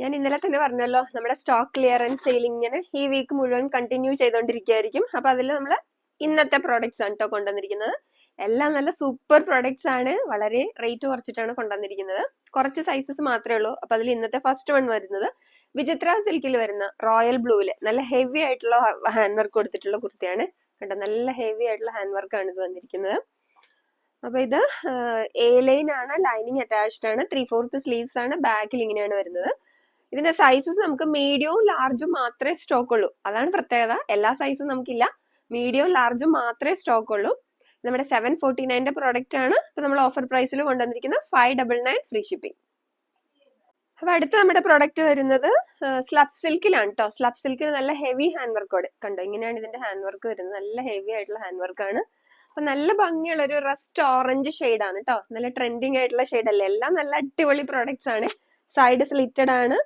ഞാൻ ഇന്നലെ തന്നെ പറഞ്ഞല്ലോ നമ്മുടെ സ്റ്റോക്ക് ക്ലിയറൻസ് സെയിലിങ്ങനെ ഈ വീക്ക് മുഴുവൻ കണ്ടിന്യൂ ചെയ്തുകൊണ്ടിരിക്കുകയായിരിക്കും അപ്പൊ അതിൽ നമ്മൾ ഇന്നത്തെ പ്രോഡക്ട്സ് ആണ് കേട്ടോ കൊണ്ടുവന്നിരിക്കുന്നത്. എല്ലാം നല്ല സൂപ്പർ പ്രോഡക്ട്സ് ആണ്. വളരെ റേറ്റ് കുറച്ചിട്ടാണ് കൊണ്ടുവന്നിരിക്കുന്നത്. കുറച്ച് സൈസസ് മാത്രമേ ഉള്ളൂ. അപ്പൊ അതിൽ ഇന്നത്തെ ഫസ്റ്റ് വൺ വരുന്നത് വിചിത്ര സിൽക്കിൽ വരുന്ന റോയൽ ബ്ലൂവിൽ നല്ല ഹെവി ആയിട്ടുള്ള ഹാൻഡ് വർക്ക് കൊടുത്തിട്ടുള്ള കുർത്തിയാണ്. കണ്ടോ? നല്ല ഹെവി ആയിട്ടുള്ള ഹാൻഡ് വർക്ക് ആണ് ഇത് വന്നിരിക്കുന്നത്. അപ്പൊ ഇത് എ ലൈൻ ആണ് ലൈനിങ് അറ്റാച്ച്ഡ് ആണ് ത്രീ ഫോർത്ത് സ്ലീവ്സ് ആണ് ബാക്കിൽ ഇങ്ങനെയാണ് വരുന്നത്. ഇതിന്റെ സൈസസ് നമുക്ക് മീഡിയവും ലാർജും മാത്രമേ സ്റ്റോക്ക് ഉള്ളൂ. അതാണ് പ്രത്യേകത. എല്ലാ സൈസും നമുക്കില്ല. മീഡിയവും ലാർജും മാത്രമേ സ്റ്റോക്ക് ഉള്ളൂ. നമ്മുടെ സെവൻ ഫോർട്ടി നയന്റെ പ്രോഡക്റ്റ് ആണ് ഇപ്പൊ നമ്മൾ ഓഫർ പ്രൈസിൽ കൊണ്ടുവന്നിരിക്കുന്ന five double nine free shipping അപ്പൊ അടുത്ത നമ്മുടെ പ്രോഡക്റ്റ് വരുന്നത് സ്ലബ് സിൽക്കിലാണ് കേട്ടോ സ്ലബ് സിൽക്കിൽ നല്ല ഹെവി ഹാൻഡ് വർക്കോട് കണ്ടോ? ഇങ്ങനെയാണ് ഇതിന്റെ ഹാൻഡ് വർക്ക് വരുന്നത്. നല്ല ഹെവി ആയിട്ടുള്ള ഹാൻഡ് വർക്കാണ് അപ്പൊ നല്ല ഭംഗിയുള്ള ഒരു റസ്റ്റ് ഓറഞ്ച് ആണ് കേട്ടോ നല്ല ട്രെൻഡിങ് ആയിട്ടുള്ള ഷെയ്ഡ് അല്ലേ? എല്ലാം നല്ല അടിപൊളി പ്രോഡക്ട്സ് ആണ്. സൈഡ് സ്ലിറ്റഡ് ആണ്.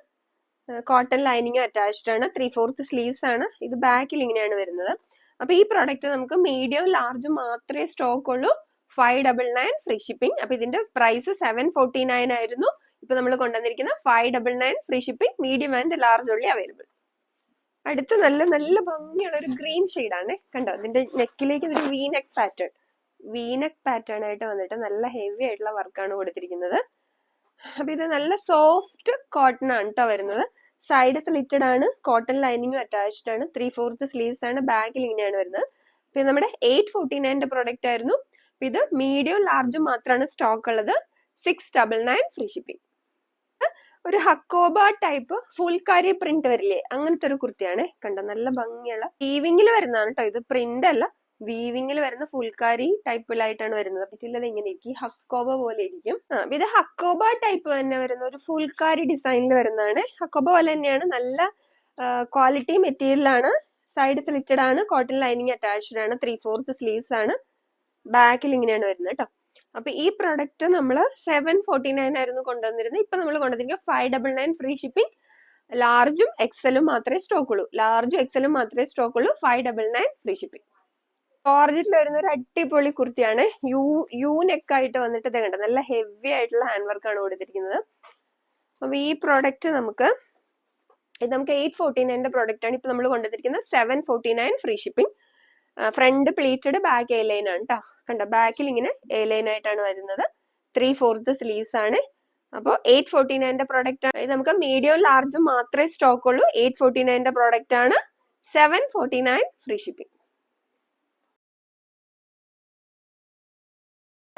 കോട്ടൺ ലൈനിങ് അറ്റാച്ച്ഡ് ആണ്. ത്രീ ഫോർത്ത് സ്ലീവ്സ് ആണ്. ഇത് ബാക്കിൽ ഇങ്ങനെയാണ് വരുന്നത്. അപ്പൊ ഈ പ്രോഡക്റ്റ് നമുക്ക് മീഡിയം ലാർജ് മാത്രമേ സ്റ്റോക്ക് ഉള്ളൂ. Five double nine free shipping അപ്പൊ ഇതിന്റെ പ്രൈസ് സെവൻ ഫോർട്ടി നയൻ ആയിരുന്നു. ഇപ്പൊ നമ്മൾ കൊണ്ടുവന്നിരിക്കുന്ന five double nine free shipping medium and large ഉള്ളി അവൈലബിൾ അടുത്ത നല്ല നല്ല ഭംഗിയുള്ള ഒരു ഗ്രീൻ ആണ്. കണ്ടോ? ഇതിന്റെ നെക്കിലേക്ക് ഒരു വീനക് പാറ്റേൺ വീനക് പാറ്റേൺ ആയിട്ട് വന്നിട്ട് നല്ല ഹെവി ആയിട്ടുള്ള വർക്കാണ് കൊടുത്തിരിക്കുന്നത്. അപ്പൊ ഇത് നല്ല സോഫ്റ്റ് കോട്ടൺ ആണ് കേട്ടോ വരുന്നത്. സൈഡ് സ്ലിറ്റഡ് ആണ്. കോട്ടൺ ലൈനിങ്ങും അറ്റാച്ച്ഡ് ആണ്. ത്രീ ഫോർത്ത് സ്ലീവ്സ് ആണ്. ബാക്കിൽ ഇങ്ങനെയാണ് വരുന്നത്. പിന്നെ നമ്മുടെ എയ്റ്റ് ഫോർട്ടി നയന്റെ പ്രൊഡക്റ്റ് ആയിരുന്നു. ഇത് മീഡിയം ലാർജും മാത്രമാണ് സ്റ്റോക്ക് ഉള്ളത്. Six double nine free shipping ഒരു ഹക്കോബ ടൈപ്പ് ഫുൾക്കാരി പ്രിന്റ് വരില്ലേ? അങ്ങനത്തെ ഒരു കുർത്തിയാണ്. കണ്ടോ? നല്ല ഭംഗിയുള്ള. വീവിങ്ങിൽ വരുന്നതാണ് കേട്ടോ ഇത്. പ്രിന്റ് അല്ല. വീവിങ്ങിൽ വരുന്ന ഫുൾക്കാരി ടൈപ്പിലായിട്ടാണ് വരുന്നത്. പറ്റില്ലത് ഇങ്ങനെ ഇരിക്കും ഹക്കോബ പോലെ ഇരിക്കും. ഇത് ഹക്കോബ ടൈപ്പ് തന്നെ വരുന്ന ഒരു ഫുൾക്കാരി ഡിസൈനിൽ വരുന്നതാണ്. ഹക്കോബ പോലെ തന്നെയാണ്. നല്ല ക്വാളിറ്റി മെറ്റീരിയലാണ് സൈഡ് സ്ലിറ്റഡ് ആണ്. കോട്ടൺ ലൈനിങ് അറ്റാച്ച്ഡ് ആണ്. ത്രീ ഫോർത്ത് സ്ലീവ്സ് ആണ്. ബാക്കിൽ ഇങ്ങനെയാണ് വരുന്നത് കേട്ടോ അപ്പൊ ഈ പ്രൊഡക്റ്റ് നമ്മൾ സെവൻ ഫോർട്ടി നയൻ ആയിരുന്നു കൊണ്ടുവന്നിരുന്നത്. ഇപ്പൊ നമ്മൾ കൊണ്ടുവന്നിരിക്കുക five double nine free shipping ലാർജും എക്സലും മാത്രമേ സ്റ്റോക്ക് ഉള്ളൂ. ലാർജും എക്സലും മാത്രമേ സ്റ്റോക്ക് ഉള്ളൂ. Five double nine free shipping ഓർജിറ്റിൽ വരുന്ന ഒരു അടിപൊളി കുർത്തിയാണ്. യു യു നെക്ക് ആയിട്ട് വന്നിട്ട് ഇത് കണ്ടത് നല്ല ഹെവി ആയിട്ടുള്ള ഹാൻഡ് വർക്ക് ആണ് കൊടുത്തിരിക്കുന്നത്. അപ്പൊ ഈ പ്രോഡക്റ്റ് നമുക്ക് ഇത് നമുക്ക് എയ്റ്റ് ഫോർട്ടി നയന്റെ പ്രോഡക്റ്റ് ആണ് ഇപ്പൊ നമ്മൾ കൊണ്ടുവന്നിരിക്കുന്നത്. Seven forty nine free shipping front pleated back A line ആണ് കേട്ടോ കണ്ട ബാക്കിൽ ഇങ്ങനെ എ ലൈൻ ആയിട്ടാണ് വരുന്നത്. ത്രീ ഫോർത്ത് സ്ലീവ്സ് ആണ്. അപ്പോൾ എയ്റ്റ് ഫോർട്ടി നയന്റെ പ്രോഡക്റ്റ് ആണ്. ഇത് നമുക്ക് മീഡിയം ലാർജും മാത്രമേ സ്റ്റോക്ക് ഉള്ളൂ. എയ്റ്റ് ഫോർട്ടി നയന്റെ പ്രോഡക്റ്റ് ആണ്. Seven forty nine free shipping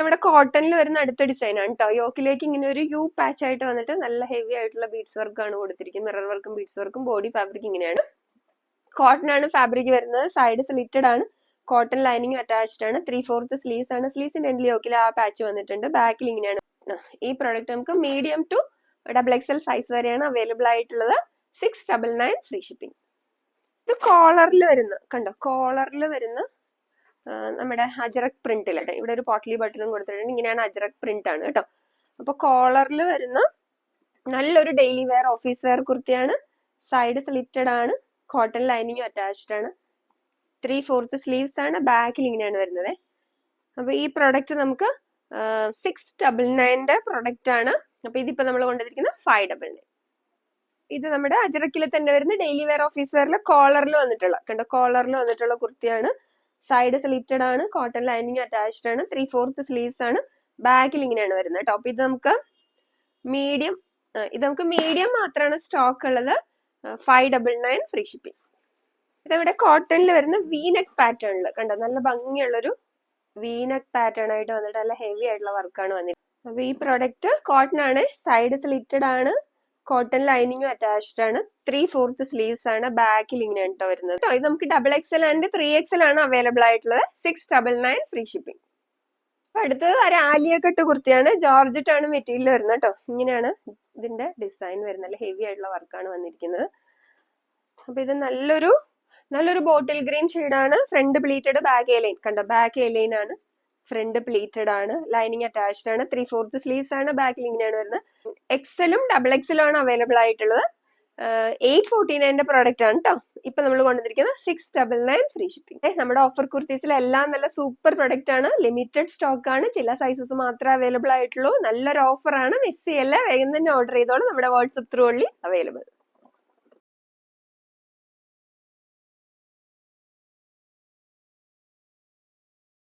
നമ്മുടെ കോട്ടണിൽ വരുന്ന അടുത്ത ഡിസൈൻ ആണ് കേട്ടോ യോക്കിലേക്ക് ഇങ്ങനെ ഒരു യു പാച്ച് ആയിട്ട് വന്നിട്ട് നല്ല ഹെവി ആയിട്ടുള്ള ബീഡ്സ് വർക്ക് ആണ് കൊടുത്തിരിക്കുന്നത്. മിറർ വർക്കും ബീഡ്സ് വർക്കും ബോഡി ഫാബ്രിക് ഇങ്ങനെയാണ്. കോട്ടൺ ആണ് ഫാബ്രിക് വരുന്നത്. സൈഡ് സ്ലിറ്റഡ് ആണ്. കോട്ടൺ ലൈനിങ് അറ്റാച്ച്ഡ് ആണ്. ത്രീ ഫോർത്ത് സ്ലീവ്സ് ആണ് സ്ലീവ്സിന്റെ എൻഡിൽ യോക്കിൽ ആ പാച്ച് വന്നിട്ടുണ്ട്. ബാക്കിൽ ഇങ്ങനെയാണ്. ഈ പ്രോഡക്റ്റ് നമുക്ക് medium to double XL size വരെയാണ് അവൈലബിൾ ആയിട്ടുള്ളത്. Six double nine free shipping ഇത് കോളറിൽ വരുന്ന കണ്ടോ? കോളറിൽ വരുന്ന നമ്മുടെ അജറക് പ്രിന്റിൽ കേട്ടോ. ഇവിടെ ഒരു പോട്ട്ലി ബട്ടണും കൊടുത്തിട്ടുണ്ട്. ഇങ്ങനെയാണ് അജറക് പ്രിന്റ് ആണ് കേട്ടോ. അപ്പൊ കോളറിൽ വരുന്ന നല്ലൊരു ഡെയിലി വെയർ ഓഫീസ് വെയർ കുർത്തിയാണ്. സൈഡ് സ്ലിറ്റഡ് ആണ്. കോട്ടൺ ലൈനിങ് അറ്റാച്ച്ഡ് ആണ്. ത്രീ ഫോർത്ത് സ്ലീവ്സ് ആണ് ബാക്കിൽ ഇങ്ങനെയാണ് വരുന്നത്. അപ്പൊ ഈ പ്രോഡക്റ്റ് നമുക്ക് സിക്സ് ഡബിൾ നയന്റെ പ്രൊഡക്റ്റ് ആണ്. അപ്പൊ ഇതിപ്പോ നമ്മൾ കൊണ്ടുവന്നിരിക്കുന്നത് ഫൈവ് ഡബിൾ നയൻ ഇത് നമ്മുടെ അജറക്കിൽ തന്നെ വരുന്ന ഡെയിലി വെയർ ഓഫീസ് വെയറിൽ കോളറിൽ വന്നിട്ടുള്ള കണ്ടോ? കോളറിൽ വന്നിട്ടുള്ള കുർത്തിയാണ്. സൈഡ് സ്ലിറ്റഡ് ആണ് കോട്ടൺ ലൈനിങ് അറ്റാച്ച്ഡ് ആണ് ത്രീ ഫോർത്ത് സ്ലീവ്സ് ആണ് ബാക്കിൽ ഇങ്ങനെയാണ് വരുന്നത് ടോപ്പ് ഇത് നമുക്ക് മീഡിയം ഇത് നമുക്ക് മീഡിയം മാത്രമാണ് സ്റ്റോക്ക് ഉള്ളത്. Five double nine free shipping ഇതിവിടെ കോട്ടണിൽ വരുന്ന വീനക് പാറ്റേണിൽ കണ്ടോ? നല്ല ഭംഗിയുള്ളൊരു വീനക് പാറ്റേൺ ആയിട്ട് വന്നിട്ട് നല്ല ഹെവി ആയിട്ടുള്ള വർക്കാണ് വന്നിട്ട് അപ്പൊ ഈ പ്രോഡക്റ്റ് കോട്ടൺ ആണ് സൈഡ് സ്ലിറ്റഡ് ആണ് കോട്ടൺ ലൈനിങ്ങും അറ്റാച്ച്ഡ് ആണ്. ത്രീ ഫോർത്ത് സ്ലീവ്സ് ആണ് ബാക്കിൽ ഇങ്ങനെ കേട്ടോ വരുന്നത്. ഇത് നമുക്ക് double XL and three XL ആണ് അവൈലബിൾ ആയിട്ടുള്ളത്. Six double nine free shipping അപ്പൊ അടുത്തത് ഒരു ആലിയ കെട്ട് കുർത്തിയാണ്. ജോർജറ്റ് ആണ് മെറ്റീരിയൽ വരുന്നത് കേട്ടോ ഇങ്ങനെയാണ് ഇതിന്റെ ഡിസൈൻ വരുന്നത്. നല്ല ഹെവി ആയിട്ടുള്ള വർക്കാണ് വന്നിരിക്കുന്നത്. അപ്പൊ ഇത് നല്ലൊരു നല്ലൊരു ബോട്ടിൽ ഗ്രീൻ ആണ്. Front pleated back A line കണ്ടോ? ബാക്ക് എലൈൻ ആണ്. ഫ്രണ്ട് പ്ലീറ്റഡ് ആണ്. ലൈനിങ് അറ്റാച്ച്ഡ് ആണ്. ത്രീ ഫോർത്ത് സ്ലീവ്സ് ആണ്. ബാക്കിൽ ഇങ്ങനെയാണ് വരുന്നത്. എക്സലും ഡബിൾ എക്സലും ആണ് അവൈലബിൾ ആയിട്ടുള്ളത്. എയ്റ്റ് ഫോർട്ടി നയന്റെ പ്രോഡക്റ്റ് ആണ് കേട്ടോ ഇപ്പൊ നമ്മൾ കൊണ്ടുവന്നിരിക്കുന്നത് six double nine free shipping നമ്മുടെ ഓഫർ കുർത്തീസിലെല്ലാം നല്ല സൂപ്പർ പ്രൊഡക്റ്റ് ആണ്. ലിമിറ്റഡ് സ്റ്റോക്ക് ആണ്. ചില സൈസസ് മാത്രമേ അവൈലബിൾ ആയിട്ടുള്ളൂ. നല്ലൊരു ഓഫറാണ് മിസ് ചെയ്യല്ല? വേഗം തന്നെ ഓർഡർ ചെയ്തോളൂ. നമ്മുടെ വാട്സപ്പ് ത്രൂ വഴി അവൈലബിൾ